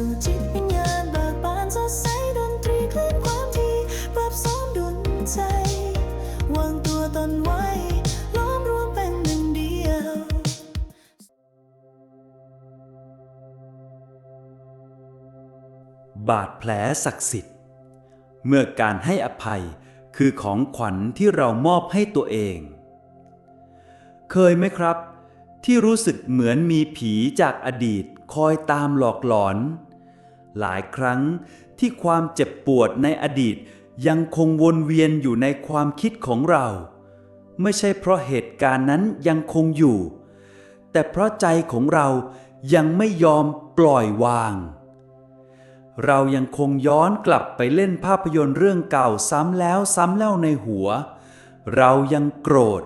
สู่จิตวิญญาณเบิกบานสดใสดนตรีคลื่นความที่ปรับซ้อมดนใจ วางตัวตนไว้ ล้อมรวมเป็นหนึ่งเดียว บาดแผลศักดิ์สิทธิ์ เมื่อการให้อภัยคือของขวัญที่เรามอบให้ตัวเอง เคยไหมครับ ที่รู้สึกเหมือนมีผีจากอดีตคอยตามหลอกหลอน หลายครั้งที่ความเจ็บปวดในอดีตยังคงวนเวียนอยู่ในความคิดของเรา ไม่ใช่เพราะเหตุการณ์นั้นยังคงอยู่ แต่เพราะใจของเรายังไม่ยอมปล่อยวาง เรายังคงย้อนกลับไปเล่นภาพยนตร์เรื่องเก่าซ้ำแล้วซ้ำเล่าในหัว เรายังโกรธ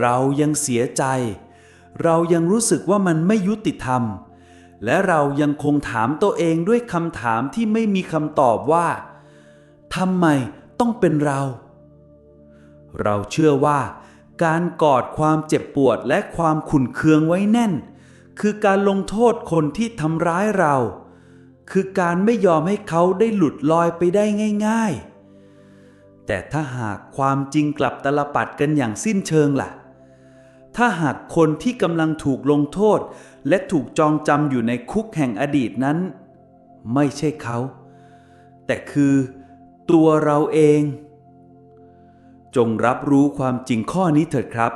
เรายังเสียใจ เรายังรู้สึกว่ามันไม่ยุติธรรม และเรายังคงถามตัวเองด้วยคำถามที่ไม่มีคำตอบว่าทำไมต้องเป็นเรา เราเชื่อว่า การกอดความเจ็บปวดและความขุ่นเคืองไว้แน่น คือการลงโทษคนที่ทำร้ายเรา คือการไม่ยอมให้เขาได้หลุดลอยไปได้ง่าย ๆ แต่ถ้าหากความจริงกลับตลปัดกันอย่างสิ้นเชิงล่ะ ถ้าหากคนที่กำลังถูกลงโทษ และถูกจองจำอยู่ในคุกแห่งอดีตนั้น ไม่ใช่เขา แต่คือตัวเราเอง จงรับรู้ความจริงข้อนี้เถิดครับ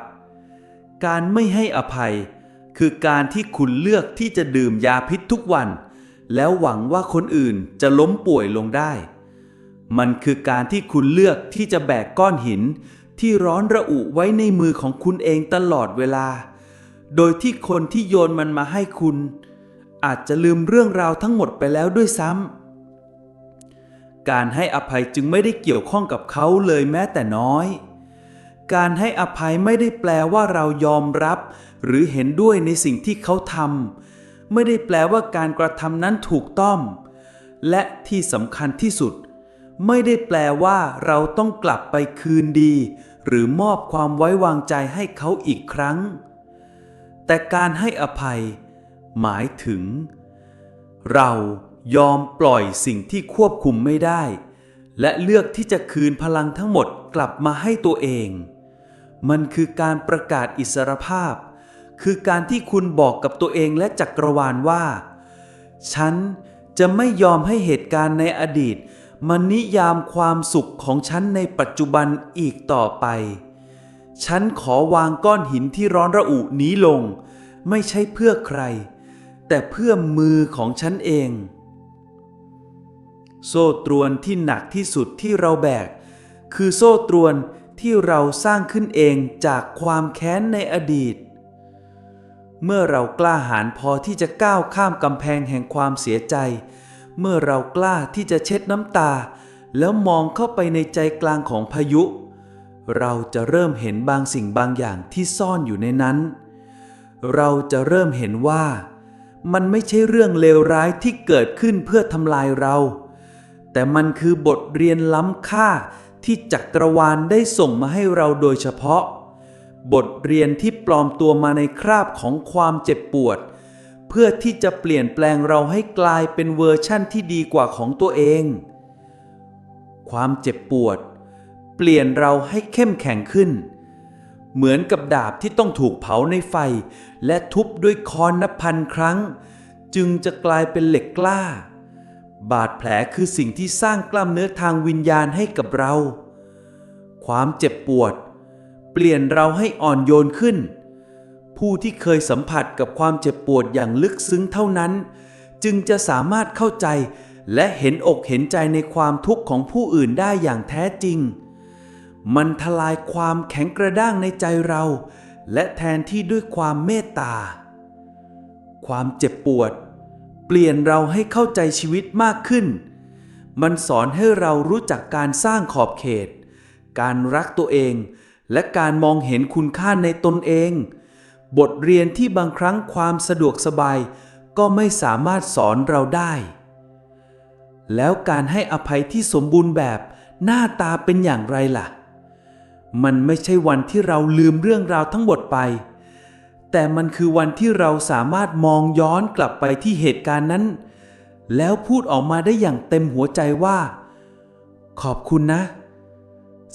การไม่ให้อภัย คือการที่คุณเลือกที่จะดื่มยาพิษทุกวัน แล้วหวังว่าคนอื่นจะล้มป่วยลงได้ มันคือการที่คุณเลือกที่จะแบกก้อนหิน ที่ร้อนระอุไว้ในมือของคุณเองตลอดเวลา โดยที่คนที่โยนมันมาให้คุณ อาจจะลืมเรื่องราวทั้งหมดไปแล้วด้วยซ้ำ การให้อภัยจึงไม่ได้เกี่ยวข้องกับเขาเลยแม้แต่น้อย การให้อภัยไม่ได้แปลว่าเรายอมรับ หรือเห็นด้วยในสิ่งที่เขาทำ ไม่ได้แปลว่าการกระทำนั้นถูกต้อง และที่สำคัญที่สุดไม่ได้แปลว่าเราต้องกลับไปคืนดี หรือมอบความไว้วางใจให้เขาอีกครั้ง แต่การให้อภัย หมายถึง เรายอมปล่อยสิ่งที่ควบคุมไม่ได้ และเลือกที่จะคืนพลังทั้งหมดกลับมาให้ตัวเอง มันคือการประกาศอิสรภาพ คือการที่คุณบอกกับตัวเองและจักรวาลว่า ฉันจะไม่ยอมให้เหตุการณ์ในอดีต มันนิยามความสุขของฉันในปัจจุบันอีกต่อไป ฉันขอวางก้อนหินที่ร้อนระอุนี้ลง ไม่ใช่เพื่อใคร แต่เพื่อมือของฉันเอง โซ่ตรวนที่หนักที่สุดที่เราแบก คือโซ่ตรวนที่เราสร้างขึ้นเองจากความแค้นในอดีต เมื่อเรากล้าหาญพอที่จะก้าวข้ามกำแพงแห่งความเสียใจ เมื่อเรากล้าที่จะเช็ดน้ำตา แล้วมองเข้าไปในใจกลางของพายุ เราจะเริ่มเห็นบางสิ่งบางอย่างที่ซ่อนอยู่ในนั้น เราจะเริ่มเห็นว่า มันไม่ใช่เรื่องเลวร้ายที่เกิดขึ้นเพื่อทำลายเรา แต่มันคือบทเรียนล้ำค่าที่จักรวาลได้ส่งมาให้เราโดยเฉพาะ บทเรียนที่ปลอมตัวมาในคราบของความเจ็บปวด เพื่อที่จะเปลี่ยนแปลงเราให้กลายเป็นเวอร์ชั่นที่ดีกว่าของตัวเอง ความเจ็บปวด เปลี่ยนเราให้เข้มแข็งขึ้น เหมือนกับดาบที่ต้องถูกเผาในไฟ และทุบด้วยค้อนนับพันครั้ง จึงจะกลายเป็นเหล็กกล้า บาดแผลคือสิ่งที่สร้างกล้ามเนื้อทางวิญญาณให้กับเรา ความเจ็บปวด เปลี่ยนเราให้อ่อนโยนขึ้น ผู้ที่เคยสัมผัสกับความเจ็บปวดอย่างลึกซึ้งเท่านั้น จึงจะสามารถเข้าใจและเห็นอกเห็นใจในความทุกข์ของผู้อื่นได้อย่างแท้จริง มันทลายความแข็งกระด้างในใจเรา และแทนที่ด้วยความเมตตา ความเจ็บปวด เปลี่ยนเราให้เข้าใจชีวิตมากขึ้น มันสอนให้เรารู้จักการสร้างขอบเขต การรักตัวเอง และการมองเห็นคุณค่าในตนเอง บทเรียนที่บางครั้งความสะดวกสบาย ก็ไม่สามารถสอนเราได้ แล้วการให้อภัยที่สมบูรณ์แบบหน้าตาเป็นอย่างไรล่ะ มันไม่ใช่วันที่เราลืมเรื่องราวทั้งหมดไป แต่มันคือวันที่เราสามารถมองย้อนกลับไปที่เหตุการณ์นั้น แล้วพูดออกมาได้อย่างเต็มหัวใจว่า ขอบคุณนะ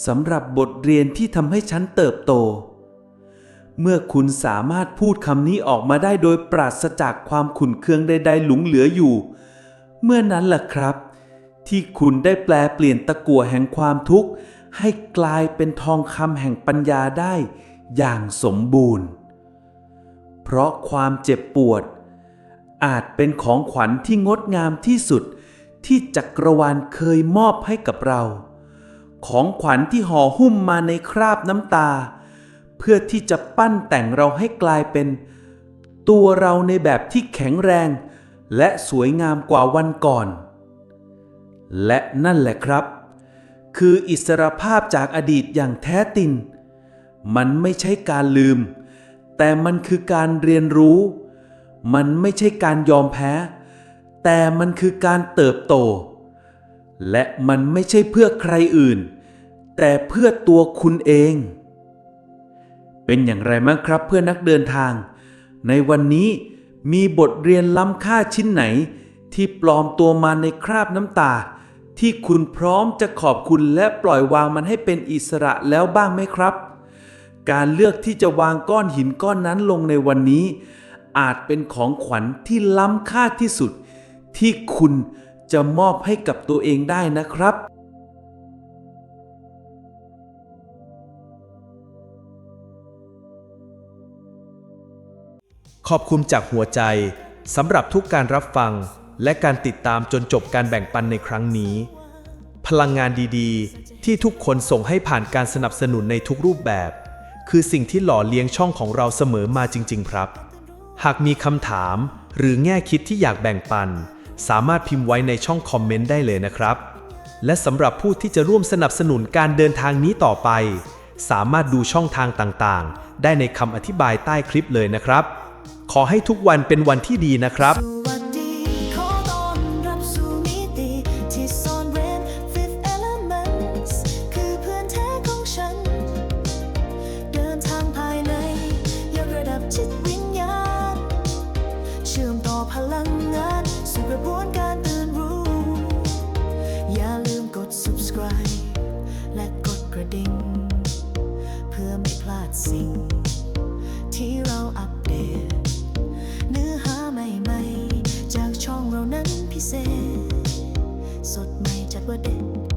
สำหรับบทเรียนที่ทำให้ฉันเติบโต เมื่อคุณสามารถพูดคำนี้ออกมาได้โดยปราศจากความขุ่นเคืองใดๆหลงเหลืออยู่ เมื่อนั้นล่ะครับ ที่คุณได้แปลเปลี่ยนตะกั่วแห่งความทุกข์ ให้กลายเป็นทองคำแห่งปัญญาได้อย่างสมบูรณ์ เพราะความเจ็บปวด อาจเป็นของขวัญที่งดงามที่สุดที่จักรวาลเคยมอบให้กับเรา ของขวัญที่ห่อหุ้มมาในคราบน้ำตา เพื่อที่จะปั้นแต่งเราให้กลายเป็น ตัวเราในแบบที่แข็งแรง และสวยงามกว่าวันก่อน และนั่นแหละครับ คืออิสรภาพจากอดีตอย่างแท้ตินมันไม่ใช่การลืม แต่มันคือการเรียนรู้ มันไม่ใช่การยอมแพ้ แต่มันคือการเติบโต และมันไม่ใช่เพื่อใครอื่น แต่เพื่อตัวคุณเอง เป็นอย่างไรบ้งครับเพื่อนนักเดินทาง ในวันนี้มีบทเรียนล้ำค่าชิ้นไหน ที่ปลอมตัวมาในคราบน้ำตา ที่คุณพร้อมจะขอบคุณและปล่อยวางมันให้เป็นอิสระแล้วบ้างไหมครับ การเลือกที่จะวางก้อนหินก้อนนั้นลงในวันนี้ อาจเป็นของขวัญที่ล้ำค่าที่สุด ที่คุณจะมอบให้กับตัวเองได้นะครับ ขอบคุณจากหัวใจสำหรับทุกการรับฟังและการติดตามจนจบการแบ่งปันในครั้งนี้ พลังงานดีๆ ที่ทุกคนส่งให้ผ่านการสนับสนุนในทุกรูปแบบ คือสิ่งที่หล่อเลี้ยงช่องของเราเสมอมาจริง ๆ ครับ หากมีคำถามหรือแง่คิดที่อยากแบ่งปัน สามารถพิมพ์ไว้ในช่องคอมเมนต์ได้เลยนะครับ และสำหรับผู้ที่จะร่วมสนับสนุนการเดินทางนี้ต่อไป สามารถดูช่องทางต่างๆ ได้ในคำอธิบายใต้คลิปเลยนะครับ ขอให้ทุกวันเป็นวันที่ดีนะครับ เซสดใหม่จัดว่าเด็ด